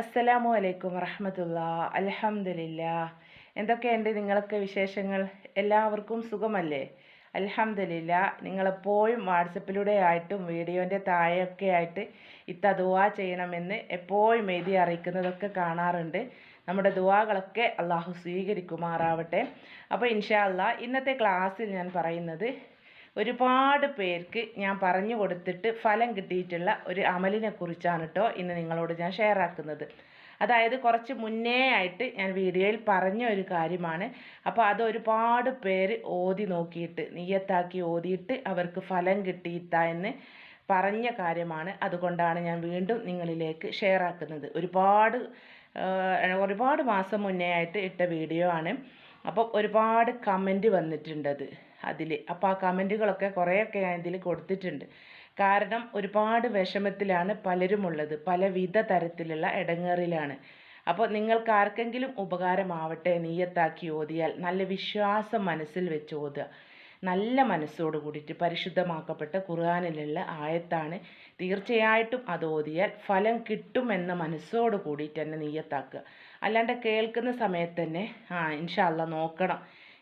അസ്സലാമു അലൈക്കും വറഹമത്തുള്ള. അലഹമില്ല എന്തൊക്കെയുണ്ട് നിങ്ങളൊക്കെ വിശേഷങ്ങൾ? എല്ലാവർക്കും സുഖമല്ലേ? അലഹമില്ല നിങ്ങളെപ്പോഴും വാട്സപ്പിലൂടെ ആയിട്ടും വീഡിയോന്റെ താഴെയൊക്കെ ആയിട്ട് ഇത്ത ദുവാ ചെയ്യണമെന്ന് എപ്പോഴും എഴുതി അറിയിക്കുന്നതൊക്കെ കാണാറുണ്ട്. നമ്മുടെ ദുവാകളൊക്കെ അള്ളാഹു സ്വീകരിക്കുമാറാവട്ടെ. അപ്പോൾ ഇൻഷാ ഇന്നത്തെ ക്ലാസ്സിൽ ഞാൻ പറയുന്നത് ഒരുപാട് പേർക്ക് ഞാൻ പറഞ്ഞു കൊടുത്തിട്ട് ഫലം കിട്ടിയിട്ടുള്ള ഒരു അമലിനെ കുറിച്ചാണ് കേട്ടോ ഇന്ന് നിങ്ങളോട് ഞാൻ ഷെയർ ആക്കുന്നത്. അതായത് കുറച്ച് മുന്നേ ആയിട്ട് ഞാൻ വീഡിയോയിൽ പറഞ്ഞ ഒരു കാര്യമാണ്. അപ്പോൾ അത് ഒരുപാട് പേര് ഓതി നോക്കിയിട്ട് നീയത്താക്കി ഓതിയിട്ട് അവർക്ക് ഫലം കിട്ടിയിട്ട എന്ന് പറഞ്ഞ കാര്യമാണ്. അതുകൊണ്ടാണ് ഞാൻ വീണ്ടും നിങ്ങളിലേക്ക് ഷെയർ ആക്കുന്നത്. ഒരുപാട് ഒരുപാട് മാസം മുന്നേ ആയിട്ട് ഇട്ട വീഡിയോ ആണ്. അപ്പോൾ ഒരുപാട് കമന്റ് വന്നിട്ടുണ്ടത്. അതിൽ അപ്പോൾ ആ കമന്റുകളൊക്കെ കുറേയൊക്കെ ഞാൻ ഇതിൽ കൊടുത്തിട്ടുണ്ട്. കാരണം ഒരുപാട് വിഷമത്തിലാണ് പലരുമുള്ളത്. പലവിധ തരത്തിലുള്ള ഇടങ്ങേറിലാണ് അപ്പോൾ നിങ്ങൾക്ക് ആർക്കെങ്കിലും ഉപകാരമാവട്ടെ നീയത്താക്കി ഓതിയാൽ നല്ല വിശ്വാസം മനസ്സിൽ വെച്ച് ഓതുക. നല്ല മനസ്സോട് കൂടിയിട്ട് പരിശുദ്ധമാക്കപ്പെട്ട ഖുർആാനിലുള്ള ആയത്താണ്. തീർച്ചയായിട്ടും അത് ഓതിയാൽ ഫലം കിട്ടുമെന്ന മനസ്സോട് കൂടിയിട്ട് തന്നെ നീയത്താക്കുക അല്ലാണ്ട് കേൾക്കുന്ന സമയത്ത് തന്നെ ആ ഇൻഷാല്ല നോക്കണം.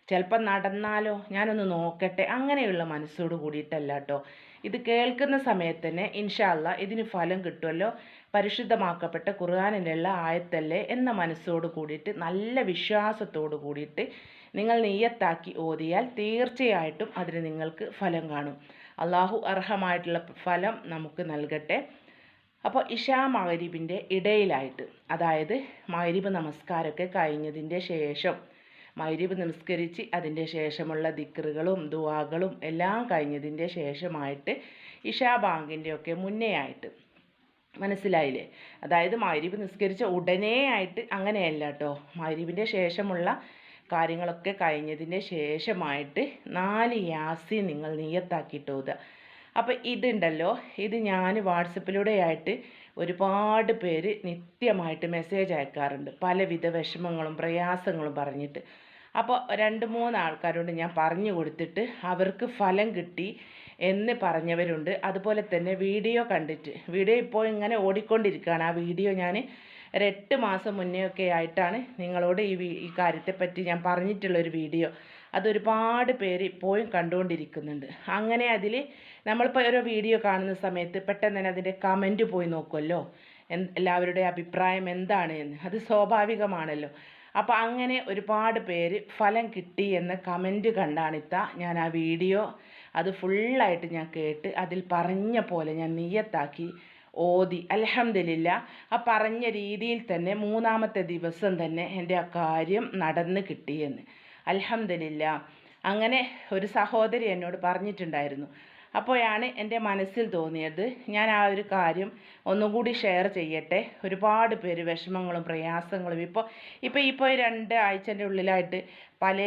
ചിലപ്പോൾ നടന്നാലോ? ഞാനൊന്ന് നോക്കട്ടെ. അങ്ങനെയുള്ള മനസ്സോട് കൂടിയിട്ടല്ല കേട്ടോ ഇത് കേൾക്കുന്ന സമയത്ത് തന്നെ ഇൻഷാല്ല ഇതിന് ഫലം കിട്ടുമല്ലോ പരിശുദ്ധമാക്കപ്പെട്ട ഖുർആാനിലുള്ള ആയത്തല്ലേ എന്ന മനസ്സോട് കൂടിയിട്ട് നല്ല വിശ്വാസത്തോട് കൂടിയിട്ട് നിങ്ങൾ നെയ്യത്താക്കി ഓതിയാൽ തീർച്ചയായിട്ടും അതിന് നിങ്ങൾക്ക് ഫലം കാണും. അള്ളാഹു അർഹമായിട്ടുള്ള ഫലം നമുക്ക് നൽകട്ടെ. അപ്പോൾ ഇഷാ മഹരീബിന്റെ ഇടയിലായിട്ട് അതായത് മഹരീബ് നമസ്കാരമൊക്കെ കഴിഞ്ഞതിന്റെ ശേഷം മഗ്രിബ് നമസ്കരിച്ച് അതിന്റെ ശേഷമുള്ള ദിക്റുകളും ദുവാകളും എല്ലാം കഴിഞ്ഞതിന്റെ ശേഷമായിട്ട് ഇഷാ ബാങ്കിന്റെ ഒക്കെ മുന്നേ ആയിട്ട്. മനസ്സിലായില്ലേ? അതായത് മഗ്രിബ് നിസ്കരിച്ച ഉടനെ ആയിട്ട് അങ്ങനെയല്ല കേട്ടോ മഗ്രിബിന്റെ ശേഷമുള്ള കാര്യങ്ങളൊക്കെ കഴിഞ്ഞതിന്റെ ശേഷമായിട്ട് നാല് യാസി നിങ്ങൾ നീയത്താക്കിയിട്ട് ഓതുക അപ്പോൾ ഇതുണ്ടല്ലോ. ഇത് ഞാൻ വാട്സപ്പിലൂടെ ആയിട്ട് ഒരുപാട് പേര് നിത്യമായിട്ട് മെസ്സേജ് അയക്കാറുണ്ട്. പലവിധ വിഷമങ്ങളും പ്രയാസങ്ങളും പറഞ്ഞിട്ട്. അപ്പോൾ രണ്ട് മൂന്ന് ആൾക്കാരോട് ഞാൻ പറഞ്ഞു കൊടുത്തിട്ട് അവർക്ക് ഫലം കിട്ടി എന്ന് പറഞ്ഞവരുണ്ട്. അതുപോലെ തന്നെ വീഡിയോ കണ്ടിട്ട് വീഡിയോ ഇപ്പോൾ ഇങ്ങനെ ഓടിക്കൊണ്ടിരിക്കുകയാണ്. ആ വീഡിയോ ഞാൻ ഒരെട്ട് മാസം മുന്നേ ഒക്കെ ആയിട്ടാണ് നിങ്ങളോട് ഈ ഈ കാര്യത്തെപ്പറ്റി ഞാൻ പറഞ്ഞിട്ടുള്ളൊരു വീഡിയോ. അതൊരുപാട് പേര് ഇപ്പോഴും കണ്ടുകൊണ്ടിരിക്കുന്നുണ്ട്. അങ്ങനെ അതിൽ നമ്മളിപ്പോൾ ഓരോ വീഡിയോ കാണുന്ന സമയത്ത് പെട്ടെന്ന് തന്നെ അതിന്റെ കമന്റ് പോയി നോക്കുമല്ലോ എല്ലാവരുടെയും എല്ലാവരുടെ അഭിപ്രായം എന്താണ് എന്ന്. അത് സ്വാഭാവികമാണല്ലോ. അപ്പോൾ അങ്ങനെ ഒരുപാട് പേര് ഫലം കിട്ടി എന്ന കമന്റ് കണ്ടാണിത്ത. ഞാൻ ആ വീഡിയോ അത് ഫുള്ളായിട്ട് ഞാൻ കേട്ട് അതിൽ പറഞ്ഞ പോലെ ഞാൻ നീയത്താക്കി ഓതി. അലഹമില്ല ആ പറഞ്ഞ രീതിയിൽ തന്നെ മൂന്നാമത്തെ ദിവസം തന്നെ എന്റെ ആ കാര്യം നടന്ന് കിട്ടിയെന്ന്. അലഹമില്ല അങ്ങനെ ഒരു സഹോദരി എന്നോട് പറഞ്ഞിട്ടുണ്ടായിരുന്നു. അപ്പോഴാണ് എന്റെ മനസ്സിൽ തോന്നിയത്. ഞാൻ ആ ഒരു കാര്യം ഒന്നും കൂടി ഷെയർ ചെയ്യട്ടെ. ഒരുപാട് പേര് വിഷമങ്ങളും പ്രയാസങ്ങളും ഇപ്പോൾ ഇപ്പോൾ ഇപ്പോൾ രണ്ട് ആഴ്ചന്റെ ഉള്ളിലായിട്ട് പല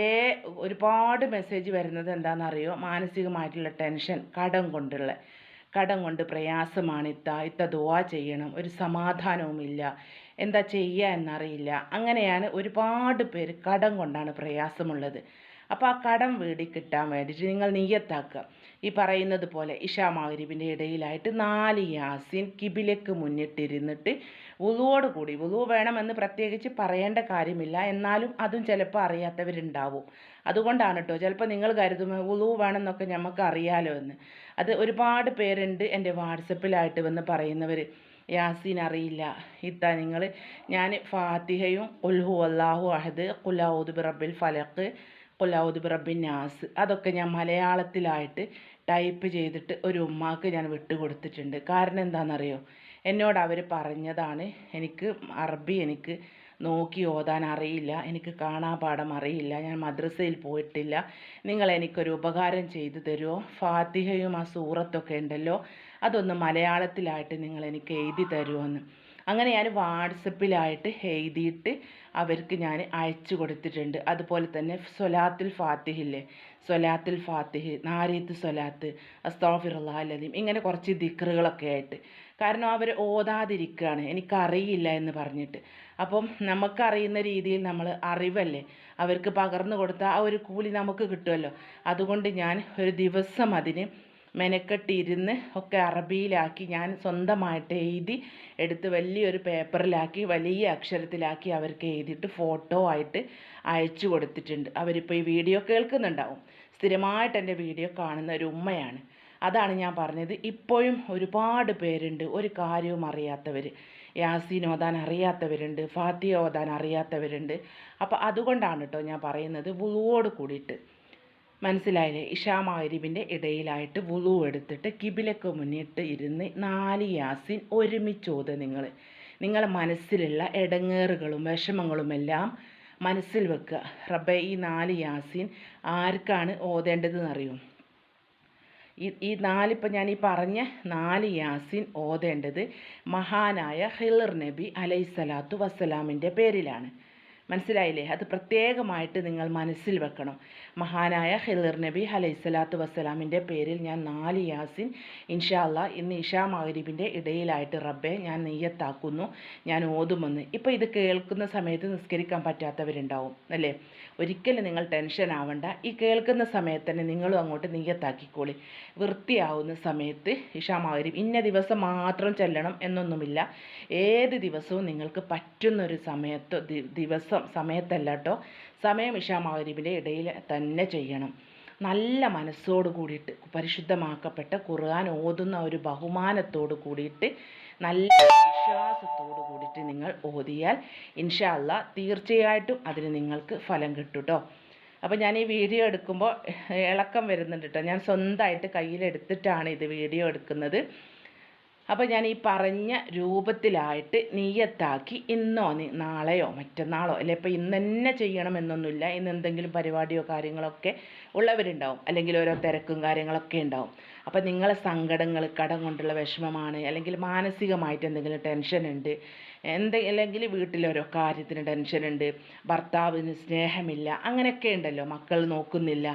ഒരുപാട് മെസ്സേജ് വരുന്നത് എന്താണെന്നറിയോ? മാനസികമായിട്ടുള്ള ടെൻഷൻ കടം കൊണ്ടുള്ള കടം കൊണ്ട് പ്രയാസമാണ് ഇത്ത ഇത്ത ദുവാ ചെയ്യണം ഒരു സമാധാനവുമില്ല എന്താ ചെയ്യുക എന്നറിയില്ല. അങ്ങനെയാണ് ഒരുപാട് പേര് കടം കൊണ്ടാണ് പ്രയാസമുള്ളത്. അപ്പോൾ ആ കടം വീടി കിട്ടാൻ വേണ്ടിയിട്ട് നിങ്ങൾ നീയത്താക്കുക ഈ പറയുന്നത് പോലെ ഇഷാ മഗ്രിബിന്റെ ഇടയിലായിട്ട് നാല് യാസിൻ കിബിലേക്ക് മുന്നിട്ടിരുന്നിട്ട് വുളുവോട് കൂടി വുളു വേണമെന്ന് പ്രത്യേകിച്ച് പറയേണ്ട കാര്യമില്ല എന്നാലും അതും ചിലപ്പോൾ അറിയാത്തവരുണ്ടാവും. അതുകൊണ്ടാണ് കേട്ടോ ചിലപ്പോൾ നിങ്ങൾ കരുതും വുളു വേണമെന്നൊക്കെ നമുക്ക് അറിയാലോ എന്ന്. അത് ഒരുപാട് പേരുണ്ട് എന്റെ വാട്സപ്പിലായിട്ട് വന്ന് പറയുന്നവർ യാസീൻ അറിയില്ല ഇത്ത നിങ്ങൾ ഞാൻ ഫാത്തിഹയും ഉൽഹു അള്ളാഹു അഹദ് കുലാവുദ് ബിറബിൽ ഫലക്ക് കുലാവുദ് ബിറബിൻ നാസ്. അതൊക്കെ ഞാൻ മലയാളത്തിലായിട്ട് ടൈപ്പ് ചെയ്തിട്ട് ഒരു ഉമ്മാക്ക് ഞാൻ വിട്ടുകൊടുത്തിട്ടുണ്ട് കാരണം എന്താണെന്നറിയോ എന്നോട് അവർ പറഞ്ഞതാണ് എനിക്ക് അറബി എനിക്ക് നോക്കി ഓതാൻ അറിയില്ല എനിക്ക് കാണാൻ കാണാപാഠം അറിയില്ല ഞാൻ മദ്രസയിൽ പോയിട്ടില്ല. നിങ്ങൾ എനിക്കൊരു ഉപകാരം ചെയ്തു തരുമോ ഫാത്തിഹയും ആ സൂറത്തൊക്കെ ഉണ്ടല്ലോ അതൊന്ന് മലയാളത്തിലായിട്ട് നിങ്ങൾ എനിക്ക് എഴുതി തരുമോ എന്ന് അങ്ങനെ ഞാൻ വാട്സപ്പിലായിട്ട് എഴുതിയിട്ട് അവർക്ക് ഞാൻ അയച്ചു കൊടുത്തിട്ടുണ്ട്. അതുപോലെ തന്നെ സൊലാത്തുൽ ഫാത്തിഹില്ലേ സൊലാത്തുൽ ഫാത്തിഹ് നാരീത്ത് സൊലാത്ത് അസ്താഫിറുല്ലാലീം ഇങ്ങനെ കുറച്ച് ദിക്റുകളൊക്കെ ആയിട്ട്. കാരണം അവർ ഓതാതിരിക്കുകയാണ്. എനിക്കറിയില്ല എന്ന് പറഞ്ഞിട്ട്. അപ്പം നമുക്കറിയുന്ന രീതിയിൽ നമ്മൾ അറിവല്ലേ? അവർക്ക് പകർന്നു കൊടുത്ത ആ ഒരു കൂലി നമുക്ക് കിട്ടുമല്ലോ. അതുകൊണ്ട് ഞാൻ ഒരു ദിവസം അതിന് മെനക്കെട്ടിരുന്ന് ഒക്കെ അറബിയിലാക്കി ഞാൻ സ്വന്തമായിട്ട് എഴുതി എടുത്ത് വലിയൊരു പേപ്പറിലാക്കി വലിയ അക്ഷരത്തിലാക്കി അവർക്ക് എഴുതിയിട്ട് ഫോട്ടോ ആയിട്ട് അയച്ചു കൊടുത്തിട്ടുണ്ട്. അവരിപ്പോൾ ഈ വീഡിയോ കേൾക്കുന്നുണ്ടാവും. സ്ഥിരമായിട്ട് എന്റെ വീഡിയോ കാണുന്ന ഒരു ഉമ്മയാണ്. അതാണ് ഞാൻ പറഞ്ഞത്. ഇപ്പോഴും ഒരുപാട് പേരുണ്ട്. ഒരു കാര്യവും അറിയാത്തവർ യാസീൻ ഓതാൻ അറിയാത്തവരുണ്ട്. ഫാത്തിയ ഓതാൻ അറിയാത്തവരുണ്ട്. അപ്പോൾ അതുകൊണ്ടാണ് കേട്ടോ ഞാൻ പറയുന്നത്. വുളുവോട് കൂടിയിട്ട്. മനസ്സിലായില്ലേ? ഇഷാ മാരിബിന്റെ ഇടയിലായിട്ട് വുളു എടുത്തിട്ട് കിബിലക്ക് മുന്നിട്ട് ഇരുന്ന് നാല് യാസിൻ ഒരുമിച്ച് ഓതുക നിങ്ങൾ നിങ്ങളെ മനസ്സിലുള്ള ഇടങ്ങേറുകളും വിഷമങ്ങളുമെല്ലാം മനസ്സിൽ വെക്കുക. റബ്ബെ ഈ നാല് യാസിൻ ആർക്കാണ് ഓതേണ്ടതെന്ന് അറിയും ഈ ഈ നാലിപ്പോൾ ഞാൻ ഈ പറഞ്ഞ നാല് യാസിൻ ഓതേണ്ടത് മഹാനായ ഹിളർ നബി അലൈസലാത്തു വസ്സലാമിന്റെ പേരിലാണ്. മനസ്സിലായില്ലേ? അത് പ്രത്യേകമായിട്ട് നിങ്ങൾ മനസ്സിൽ വെക്കണം. മഹാനായ ഹിദർ നബി അലൈഹിസ്സലാത്തു വസ്സലാമിന്റെ പേരിൽ ഞാൻ നാല് യാസിൻ ഇൻഷാ അല്ലാ ഇന്ന് ഇഷാ മഹരീബിന്റെ ഇടയിലായിട്ട് റബ്ബെ ഞാൻ നെയ്യത്താക്കുന്നു ഞാൻ ഓതുമെന്ന്. ഇപ്പോൾ ഇത് കേൾക്കുന്ന സമയത്ത് നിസ്കരിക്കാൻ പറ്റാത്തവരുണ്ടാവും അല്ലേ? ഒരിക്കലും നിങ്ങൾ ടെൻഷൻ ആവണ്ട. ഈ കേൾക്കുന്ന സമയത്ത് തന്നെ നിങ്ങളും അങ്ങോട്ട് നെയ്യത്താക്കിക്കോളി. വൃത്തിയാവുന്ന സമയത്ത് ഇഷാ മഹരീബ് ഇന്ന ദിവസം മാത്രം ചെല്ലണം എന്നൊന്നുമില്ല. ഏത് ദിവസവും നിങ്ങൾക്ക് പറ്റുന്നൊരു സമയത്തോ ദിവസം സമയത്തല്ല കേട്ടോ സമയം ഇഷാ ഇടയിൽ തന്നെ ചെയ്യണം. നല്ല മനസ്സോട് കൂടിയിട്ട് പരിശുദ്ധമാക്കപ്പെട്ട ഖുർആൻ ഓതുന്ന ഒരു ബഹുമാനത്തോട് കൂടിയിട്ട് നല്ല വിശ്വാസത്തോട് കൂടിയിട്ട് നിങ്ങൾ ഓതിയാൽ ഇൻഷാ അല്ലാ തീർച്ചയായിട്ടും അതിന് നിങ്ങൾക്ക് ഫലം കിട്ടും കേട്ടോ അപ്പോൾ ഞാൻ ഈ വീഡിയോ എടുക്കുമ്പോൾ ഇളക്കം വരുന്നുണ്ട് കേട്ടോ. ഞാൻ സ്വന്തമായിട്ട് കയ്യിലെടുത്തിട്ടാണ് ഇത് വീഡിയോ എടുക്കുന്നത്. അപ്പോൾ ഞാൻ ഈ പറഞ്ഞ രൂപത്തിലായിട്ട് നീയത്താക്കി ഇന്നോ നാളെയോ മറ്റന്നാളോ അല്ലെ ഇപ്പോൾ ഇന്ന് തന്നെ ചെയ്യണമെന്നൊന്നുമില്ല. ഇന്ന് എന്തെങ്കിലും പരിപാടിയോ കാര്യങ്ങളൊക്കെ ഉള്ളവരുണ്ടാവും. അല്ലെങ്കിൽ ഓരോ തിരക്കും കാര്യങ്ങളൊക്കെ ഉണ്ടാവും. അപ്പോൾ നിങ്ങളെ സങ്കടങ്ങൾ കടം കൊണ്ടുള്ള വിഷമമാണ് അല്ലെങ്കിൽ മാനസികമായിട്ട് എന്തെങ്കിലും ടെൻഷൻ ഉണ്ട്? എന്തെങ്കിലും അല്ലെങ്കിൽ വീട്ടിലോരോ കാര്യത്തിന് ടെൻഷൻ ഉണ്ട് ഭർത്താവിന് സ്നേഹമില്ല അങ്ങനെയൊക്കെ ഉണ്ടല്ലോ മക്കൾ നോക്കുന്നില്ല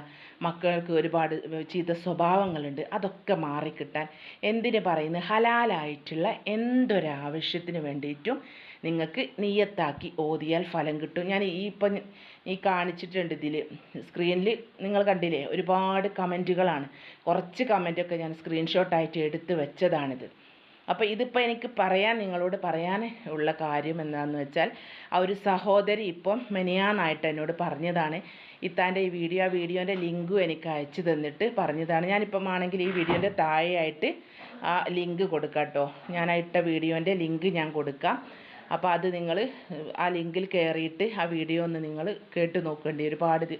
മക്കൾക്ക് ഒരുപാട് ചീത്ത സ്വഭാവങ്ങളുണ്ട് അതൊക്കെ മാറിക്കിട്ടാൻ എന്തിന് പറയുന്നത് ഹലാലായിട്ടുള്ള എന്തൊരാവശ്യത്തിന് വേണ്ടിയിട്ടും നിങ്ങൾക്ക് നീയത്താക്കി ഓതിയാൽ ഫലം കിട്ടും. ഞാൻ ഈ ഇപ്പം ഈ കാണിച്ചിട്ടുണ്ട് ഇതിൽ സ്ക്രീനിൽ നിങ്ങൾ കണ്ടില്ലേ? ഒരുപാട് കമന്റുകളാണ്. കുറച്ച് കമന്റൊക്കെ ഞാൻ സ്ക്രീൻഷോട്ടായിട്ട് എടുത്ത് വെച്ചതാണിത്. അപ്പോൾ ഇതിപ്പോൾ എനിക്ക് പറയാൻ നിങ്ങളോട് പറയാൻ ഉള്ള കാര്യം എന്താണെന്ന് വെച്ചാൽ ആ ഒരു സഹോദരി ഇപ്പം മെനിയാന്നായിട്ട് എന്നോട് പറഞ്ഞതാണ്. ഇത്താന്റെ ഈ വീഡിയോ ആ വീഡിയോന്റെ ലിങ്കും എനിക്ക് അയച്ചു തന്നിട്ട് പറഞ്ഞതാണ്. ഞാനിപ്പം ആണെങ്കിൽ ഈ വീഡിയോന്റെ താഴെയായിട്ട് ആ ലിങ്ക് കൊടുക്കാം കേട്ടോ. ഞാൻ വീഡിയോന്റെ ലിങ്ക് ഞാൻ കൊടുക്കാം. അപ്പോൾ അത് നിങ്ങൾ ആ ലിങ്കിൽ കയറിയിട്ട് ആ വീഡിയോ ഒന്ന് നിങ്ങൾ കേട്ട് നോക്കേണ്ടി ഒരുപാട്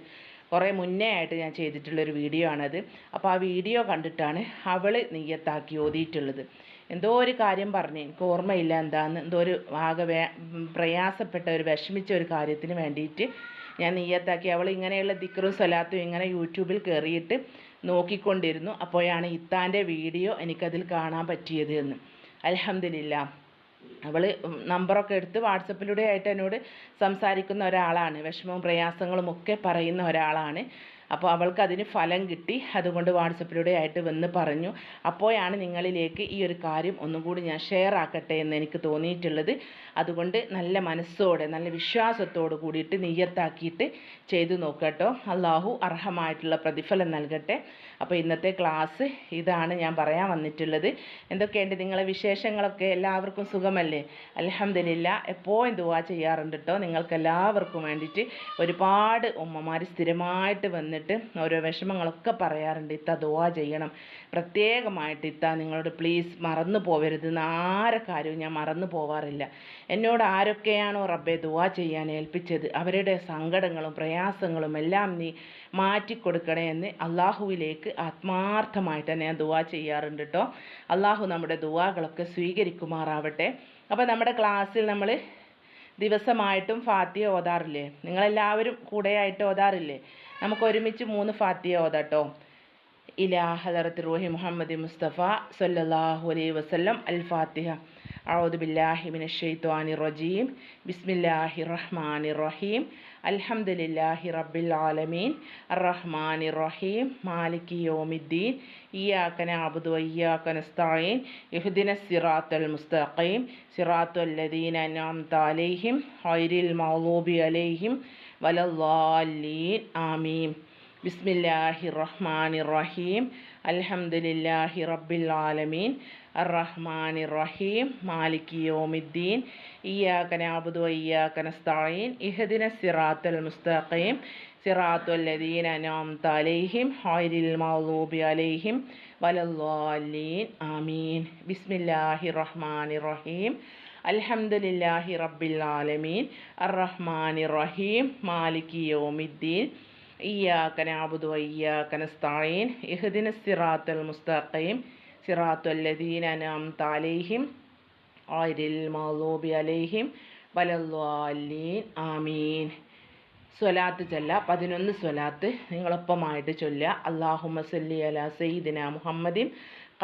കുറേ മുന്നേ ആയിട്ട് ഞാൻ ചെയ്തിട്ടുള്ളൊരു വീഡിയോ ആണത്. അപ്പോൾ ആ വീഡിയോ കണ്ടിട്ടാണ് അവൾ നെയ്യത്താക്കി ഓതിയിട്ടുള്ളത്. എന്തോ ഒരു കാര്യം പറഞ്ഞ് എനിക്ക് ഓർമ്മയില്ല എന്താന്ന്. എന്തോ ഒരു ആകെ വേ പ്രയാസപ്പെട്ട ഒരു വിഷമിച്ച ഒരു കാര്യത്തിന് വേണ്ടിയിട്ട് ഞാൻ നെയ്യത്താക്കി അവൾ ഇങ്ങനെയുള്ള ദിക്റും സ്വലാത്തും ഇങ്ങനെ യൂട്യൂബിൽ കയറിയിട്ട് നോക്കിക്കൊണ്ടിരുന്നു. അപ്പോഴാണ് ഇത്താന്റെ വീഡിയോ എനിക്കതിൽ കാണാൻ പറ്റിയത് എന്ന്. അലഹമില്ല അവൾ നമ്പറൊക്കെ എടുത്ത് വാട്സപ്പിലൂടെ ആയിട്ട് എന്നോട് സംസാരിക്കുന്ന ഒരാളാണ്. വിഷമവും പ്രയാസങ്ങളും ഒക്കെ പറയുന്ന ഒരാളാണ്. അപ്പോൾ അവൾക്ക് അതിന് ഫലം കിട്ടി. അതുകൊണ്ട് വാട്സപ്പിലൂടെ ആയിട്ട് വന്ന് പറഞ്ഞു. അപ്പോഴാണ് നിങ്ങളിലേക്ക് ഈ ഒരു കാര്യം ഒന്നും കൂടി ഞാൻ ഷെയർ ആക്കട്ടെ എന്ന് എനിക്ക് തോന്നിയിട്ടുള്ളത്. അതുകൊണ്ട് നല്ല മനസ്സോടെ നല്ല വിശ്വാസത്തോട് കൂടിയിട്ട് നെയ്യത്താക്കിയിട്ട് ചെയ്തു നോക്കട്ടോ അള്ളാഹു അർഹമായിട്ടുള്ള പ്രതിഫലം നൽകട്ടെ. അപ്പോൾ ഇന്നത്തെ ക്ലാസ് ഇതാണ് ഞാൻ പറയാൻ വന്നിട്ടുള്ളത്. എന്തൊക്കെയുണ്ട് നിങ്ങളെ വിശേഷങ്ങളൊക്കെ? എല്ലാവർക്കും സുഖമല്ലേ? അലഹമില്ല എപ്പോഴും ദുവാ ചെയ്യാറുണ്ട് കേട്ടോ. നിങ്ങൾക്കെല്ലാവർക്കും വേണ്ടിയിട്ട് ഒരുപാട് ഉമ്മമാർ സ്ഥിരമായിട്ട് വന്നിട്ട് ഓരോ വിഷമങ്ങളൊക്കെ പറയാറുണ്ട് ഇത്ത ദുവാ ചെയ്യണം. പ്രത്യേകമായിട്ട് ഇത്ത നിങ്ങളോട് പ്ലീസ് മറന്നു പോവരുത്. ആരെ കാര്യവും ഞാൻ മറന്നു പോവാറില്ല. എന്നോട് ആരൊക്കെയാണോ റബ്ബെ ദുവാ ചെയ്യാൻ ഏൽപ്പിച്ചത്? അവരുടെ സങ്കടങ്ങളും പ്രയാസങ്ങളും എല്ലാം നീ മാറ്റിക്കൊടുക്കണേ എന്ന് അള്ളാഹുവിലേക്ക് ആത്മാർത്ഥമായിട്ട് ഞാൻ ദുവാ ചെയ്യാറുണ്ട് കേട്ടോ അള്ളാഹു നമ്മുടെ ദുവാകളൊക്കെ സ്വീകരിക്കുമാറാവട്ടെ. അപ്പോൾ നമ്മുടെ ക്ലാസ്സിൽ നമ്മൾ ദിവസമായിട്ടും ഫാത്തിയ ഓതാറില്ലേ? നിങ്ങളെല്ലാവരും കൂടെയായിട്ട് ഓതാറില്ലേ? നമുക്ക് ഒരുമിച്ച് മൂന്ന് ഫാത്തിയ ഓതാട്ടോ. ഇലാ ഹദറത്ത് റൂഹി മുഹമ്മദ് മുസ്തഫ ബില്ലാഹി മിനശ് ഷൈത്വാനിർ റജീം. ബിസ്മില്ലാഹിർ റഹ്മാനിർ റഹീം. അൽഹംദുലില്ലാഹി റബ്ബിൽ ആലമീൻ. അർറഹ്മാനിർ റഹീം. മാലികി യൗമിദ്ദീൻ. ഇയ്യാക നഅബുദു വഇയ്യാക നസ്തഈൻ. ഇഹ്ദിനസ് സിറാത്തൽ മുസ്തഖീം. സിറാത്തൽ ലദീന അൻഅംത അലൈഹിം. ഗൈറിൽ മഗ്ദൂബി അലൈഹിം. വലല്ലാലീൻ ആമീം ബിസ്മില്ലാഹി റഹ്മാനി റഹീം അൽഹംദുലില്ലാഹി റബ്ബിൽ ആലമീൻ അറഹ്മാനി റഹീം മാലിക് യോമിദ്ദീൻ. ഇയാക്ക നാബുദു ഇയാക്ക നസ്തഈൻ. ഇഹദിന സിറാത്തൽ മുസ്തഖീം. സിറാത്തുൽ ലദീന അനാംത അലൈഹിം. ഹൈരിൽ മൗലൂബി അലൈഹിം. വലല്ലാലീൻ ആമീൻ. ബിസ്മില്ലാഹി റഹ്മാനി റഹീം അൽഹംദുലില്ലാഹി റബ്ബിൽ ആലമീൻ. അറഹ്മാൻ റഹീം മാലിക്കി യോമിദ്ദീൻ. ഇയ്യാക്ക നാബുദു വയ്യാക്ക നസ്തായീൻ ഇഹ്ദിന സിറാത്തുൽ മുസ്തഖീം. സിറാത്തു അല്ലദീൻ അനാംത അലൈഹിം. ആയിരിൽ മൗലൂബി അലൈഹിം. വലല്ലീൻ ആമീൻ. സ്വലാത്ത് ചൊല്ല. പതിനൊന്ന് സ്വലാത്ത് നിങ്ങളൊപ്പമായിട്ട് ചൊല്ല. അള്ളാഹുമ സല്ലി അല സയ്യിദിന മുഹമ്മദിൻ.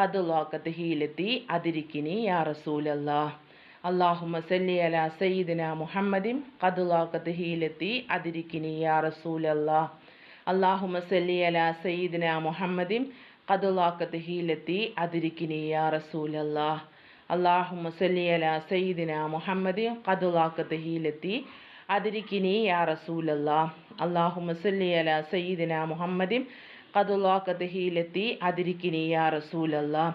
കതുലാക്കത്ത് ഹീലത്തി. അതിരിക്കിനി യാ റസൂലല്ലാഹ്. അള്ളാഹുമ്മ സല്ലി അല സയ്യിദിന മുഹമ്മദിൻ ഖദുലാക്കത്ത് ഹീലത്തി അതിരിക്കിനി യാ റസൂലല്ലാ. അള്ളാഹുമ സല്ലി അല സയ്യിദിന മുഹമ്മദിൻ ഖദുലാക്കത്ത് ഹീലത്തി അതിരിക്കിനി യാ റസൂലല്ലാ. അള്ളാഹുമ സല്ലി അല സയ്യിദിന മുഹമ്മദിൻ ഖദുലാക്കത്ത് ഹീലത്തി അതിരിക്കിനി യാ റസൂലല്ലാ. അള്ളാഹുമ സല്ലി അല സയ്യിദിന മുഹമ്മദിൻ ഖദുലാക്കത്ത് ഹീലത്തി അതിരിക്കിനി യാ റസൂലല്ലാ.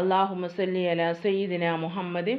അള്ളാഹുമ സല്ലി അല സയ്യിദിന മുഹമ്മദിൻ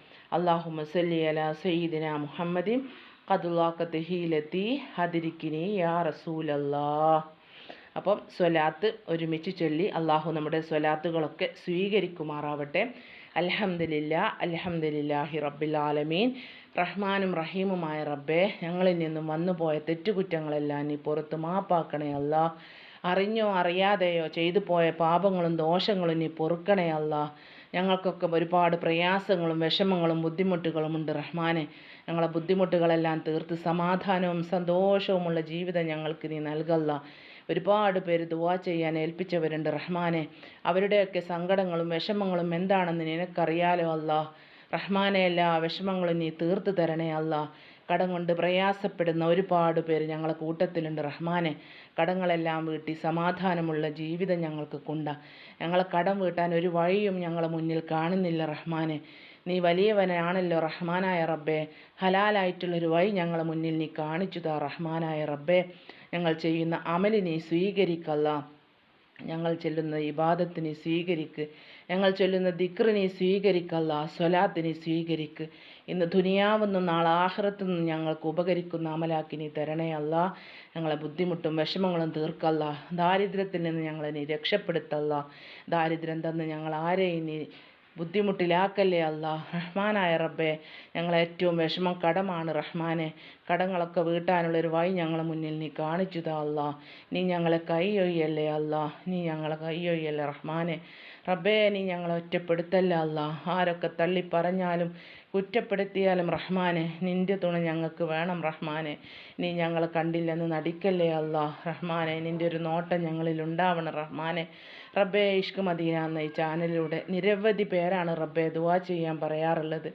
അള്ളാഹുമ്മ സല്ലി അല സയ്യിദിന മുഹമ്മദി ഖദുലാക്കത്ത് ഹീലത്തി ഹതിരിക്കിനി യാ റസൂലല്ലാ അപ്പം സ്വലാത്ത് ഒരുമിച്ച് ചൊല്ലി അള്ളാഹു നമ്മുടെ സ്വലാത്തുകളൊക്കെ സ്വീകരിക്കുമാറാവട്ടെ. അലഹമില്ല അൽഹംദുലില്ലാഹി റബ്ബിൽ ആലമീൻ. റഹ്മാനും റഹീമുമായ റബ്ബെ ഞങ്ങളിൽ നിന്നും വന്നുപോയ തെറ്റുകുറ്റങ്ങളെല്ലാം നീ പുറത്ത് മാപ്പാക്കണേ അല്ല. അറിഞ്ഞോ അറിയാതെയോ ചെയ്തു പോയ പാപങ്ങളും ദോഷങ്ങളും നീ പൊറുക്കണേ അല്ല. ഞങ്ങൾക്കൊക്കെ ഒരുപാട് പ്രയാസങ്ങളും വിഷമങ്ങളും ബുദ്ധിമുട്ടുകളും ഉണ്ട് റഹ്മാനെ. ഞങ്ങളെ ബുദ്ധിമുട്ടുകളെല്ലാം തീർത്ത് സമാധാനവും സന്തോഷവുമുള്ള ജീവിതം ഞങ്ങൾക്ക് നീ നൽകല്ല. ഒരുപാട് പേര് ദുവാ ചെയ്യാൻ ഏൽപ്പിച്ചവരുണ്ട് റഹ്മാനെ. അവരുടെയൊക്കെ സങ്കടങ്ങളും വിഷമങ്ങളും എന്താണെന്ന് നിനക്കറിയാലോ അല്ല റഹ്മാനെ എല്ലാ വിഷമങ്ങളും നീ തീർത്ത് തരണേ അല്ല കടം കൊണ്ട് പ്രയാസപ്പെടുന്ന ഒരുപാട് പേര് ഞങ്ങളെ കൂട്ടത്തിലുണ്ട്. റഹ്മാനെ കടങ്ങളെല്ലാം വീട്ടി സമാധാനമുള്ള ജീവിതം ഞങ്ങൾക്ക് കൊണ്ട. ഞങ്ങളെ കടം വീട്ടാൻ ഒരു വഴിയും ഞങ്ങളെ മുന്നിൽ കാണുന്നില്ല റഹ്മാനെ. നീ വലിയവനാണല്ലോ റഹ്മാനായ റബ്ബേ. ഹലാലായിട്ടുള്ളൊരു വഴി ഞങ്ങളെ മുന്നിൽ നീ കാണിച്ചു താ റഹ്മാനായ റബ്ബേ. ഞങ്ങൾ ചെയ്യുന്ന അമലിനെ സ്വീകരിക്കല്ല. ഞങ്ങൾ ചെല്ലുന്ന ഇബാദത്തിനെ സ്വീകരിക്ക്. ഞങ്ങൾ ചൊല്ലുന്ന ദിക്റിനെ സ്വീകരിക്കല്ല സ്വലാത്തിനെ സ്വീകരിക്ക്. ഇന്ന് ദുനിയാവെന്നും നാളെ ആഹ്റത്തു നിന്നും ഞങ്ങൾക്ക് ഉപകരിക്കുന്ന അമലാക്കിനി തരണേ അല്ല. ഞങ്ങളെ ബുദ്ധിമുട്ടും വിഷമങ്ങളും തീർക്കല്ല. ദാരിദ്ര്യത്തിൽ നിന്ന് ഞങ്ങളെ നീ രക്ഷപ്പെടുത്തല്ല. ദാരിദ്ര്യം തന്ന് ഞങ്ങൾ ആരെയും നീ ബുദ്ധിമുട്ടിലാക്കല്ലേ അല്ല. റഹ്മാനായ റബ്ബെ ഞങ്ങളെ ഏറ്റവും വിഷമം കടമാണ് റഹ്മാനെ. കടങ്ങളൊക്കെ വീട്ടാനുള്ളൊരു വഴി ഞങ്ങളെ മുന്നിൽ നീ കാണിച്ചു താ അല്ല. നീ ഞങ്ങളെ കൈയൊയ്യല്ലേ അല്ല. നീ ഞങ്ങളെ കൈയൊയ്യല്ലേ റഹ്മാനെ. റബ്ബേ നീ ഞങ്ങളെ ഒറ്റപ്പെടുത്തല്ല അല്ല. ആരൊക്കെ തള്ളി പറഞ്ഞാലും കുറ്റപ്പെടുത്തിയാലും റഹ്മാനെ നിന്റെ തുണ ഞങ്ങൾക്ക് വേണം റഹ്മാനെ. നീ ഞങ്ങളെ കണ്ടില്ലെന്ന് നടിക്കല്ലേ അല്ല. റഹ്മാനെ നിന്റെ ഒരു നോട്ടം ഞങ്ങളിൽ ഉണ്ടാവണം റഹ്മാനെ. റബ്ബേ ഇഷ്ക് മദീന എന്ന ഈ ചാനലിലൂടെ നിരവധി പേരാണ് റബ്ബേ ദുവാ ചെയ്യാൻ പറയാറുള്ളത്.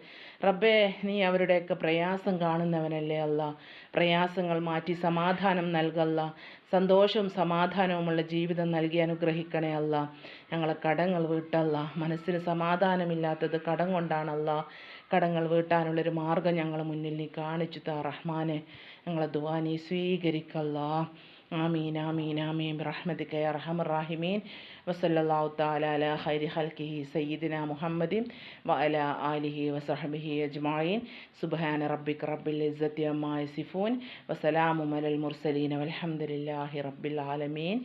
റബ്ബേ നീ അവരുടെയൊക്കെ പ്രയാസം കാണുന്നവനല്ലേ അല്ല. പ്രയാസങ്ങൾ മാറ്റി സമാധാനം നൽകല്ല. സന്തോഷവും സമാധാനവുമുള്ള ജീവിതം നൽകി അനുഗ്രഹിക്കണേ അല്ല. ഞങ്ങളെ കടങ്ങൾ വീട്ടല്ല. മനസ്സിന് സമാധാനമില്ലാത്തത് കടം കൊണ്ടാണല്ല. കടങ്ങൾ വീട്ടാനുള്ളൊരു മാർഗം ഞങ്ങളെ മുന്നിൽ നീ കാണിച്ചു താ റഹ്മാനെ. ഞങ്ങളെ ദുവാ നീ സ്വീകരിക്കല്ല. ആമീൻ ആമീൻ ആമീൻ. റഹ്മദിക്ക യാ റഹമർ റാഹിമീൻ. വസല്ലല്ലാഹു തആല അലാ ഖൈരി ഖൽഖിഹി സയ്യിദിന മുഹമ്മദിൻ വഅല ആലിഹി വസഹബിഹി അജ്മഈൻ. സുബ്ഹാന റബ്ബിക റബ്ബിൽ ഇസ്സത്തി അമ്മാ യസിഫൂൻ. വസലാമു അലൽ മുർസലീൻ വൽഹംദുലില്ലാഹി റബ്ബിൽ ആലമീൻ.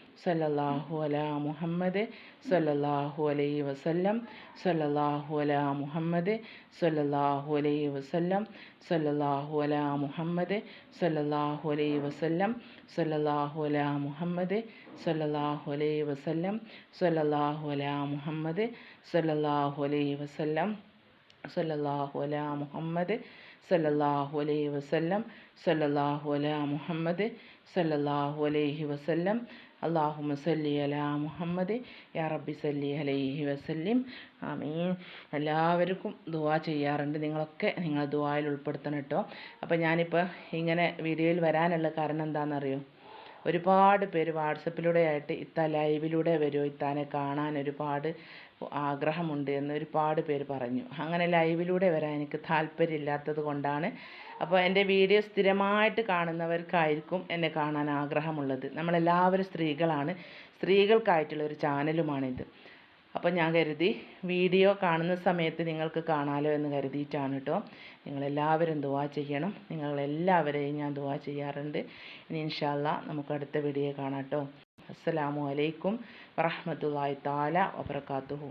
സല്ലല്ലാഹു അലാ മുഹമ്മദ് സല്ലല്ലാഹു അലൈ വസല്ലം സല്ലല്ലാഹു അലാ മുഹമ്മദ് സല്ലല്ലാഹു അലൈ വസല്ലം സല്ലല്ലാഹു അലാ മുഹമ്മദ് സല്ലല്ലാഹു അലൈ വസല്ലം സല്ലല്ലാഹു അലാ മുഹമ്മദ് സല്ലല്ലാഹു അലൈ വസല്ലം സല്ലല്ലാഹു അലാ മുഹമ്മദ് സല്ലല്ലാഹു അലൈ വസല്ലം സല്ലല്ലാഹു അലാ മുഹമ്മദ് സല്ലല്ലാഹു അലൈഹി വസല്ലം സല്ലല്ലാഹു അലാ മുഹമ്മദ് സല്ലല്ലാഹു അലൈഹി വസല്ലം അള്ളാഹുമ സല്ലി അലാ മുഹമ്മദ്. യാ റബ്ബി സല്ലി അലൈഹി വസല്ലിം. ആമീൻ. എല്ലാവർക്കും ദുവാ ചെയ്യാറുണ്ട്. നിങ്ങളൊക്കെ നിങ്ങൾ ദുവായിൽ ഉൾപ്പെടുത്തണം കേട്ടോ. അപ്പോൾ ഞാനിപ്പോൾ ഇങ്ങനെ വീഡിയോയിൽ വരാനുള്ള കാരണം എന്താണെന്നറിയോ ഒരുപാട് പേര് വാട്സപ്പിലൂടെ ആയിട്ട് ഇത്ത ലൈവിലൂടെ വരുമോ ഇത്താനെ കാണാൻ ഒരുപാട് ആഗ്രഹമുണ്ട് എന്ന് ഒരുപാട് പേര് പറഞ്ഞു. അങ്ങനെ ലൈവിലൂടെ വരാൻ എനിക്ക് താല്പര്യമില്ലാത്തത് കൊണ്ടാണ്. അപ്പോൾ എന്റെ വീഡിയോ സ്ഥിരമായിട്ട് കാണുന്നവർക്കായിരിക്കും എന്നെ കാണാൻ ആഗ്രഹമുള്ളത്. നമ്മളെല്ലാവരും സ്ത്രീകളാണ്. സ്ത്രീകൾക്കായിട്ടുള്ള ഒരു ചാനലുമാണിത്. അപ്പോൾ ഞാൻ കരുതി വീഡിയോ കാണുന്ന സമയത്ത് നിങ്ങൾക്ക് കാണാലോ എന്ന് കരുതിയിട്ടാണ് കേട്ടോ. നിങ്ങളെല്ലാവരും ദുവാ ചെയ്യണം. നിങ്ങളെല്ലാവരെയും ഞാൻ ദുവാ ചെയ്യാറുണ്ട്. ഇനി ഇൻഷാല്ല നമുക്ക് അടുത്ത വീഡിയോ കാണാം കേട്ടോ. അസ്സലാമു അലൈക്കും വറഹമത്തല്ലാഹി താല വബർക്കാത്തുഹു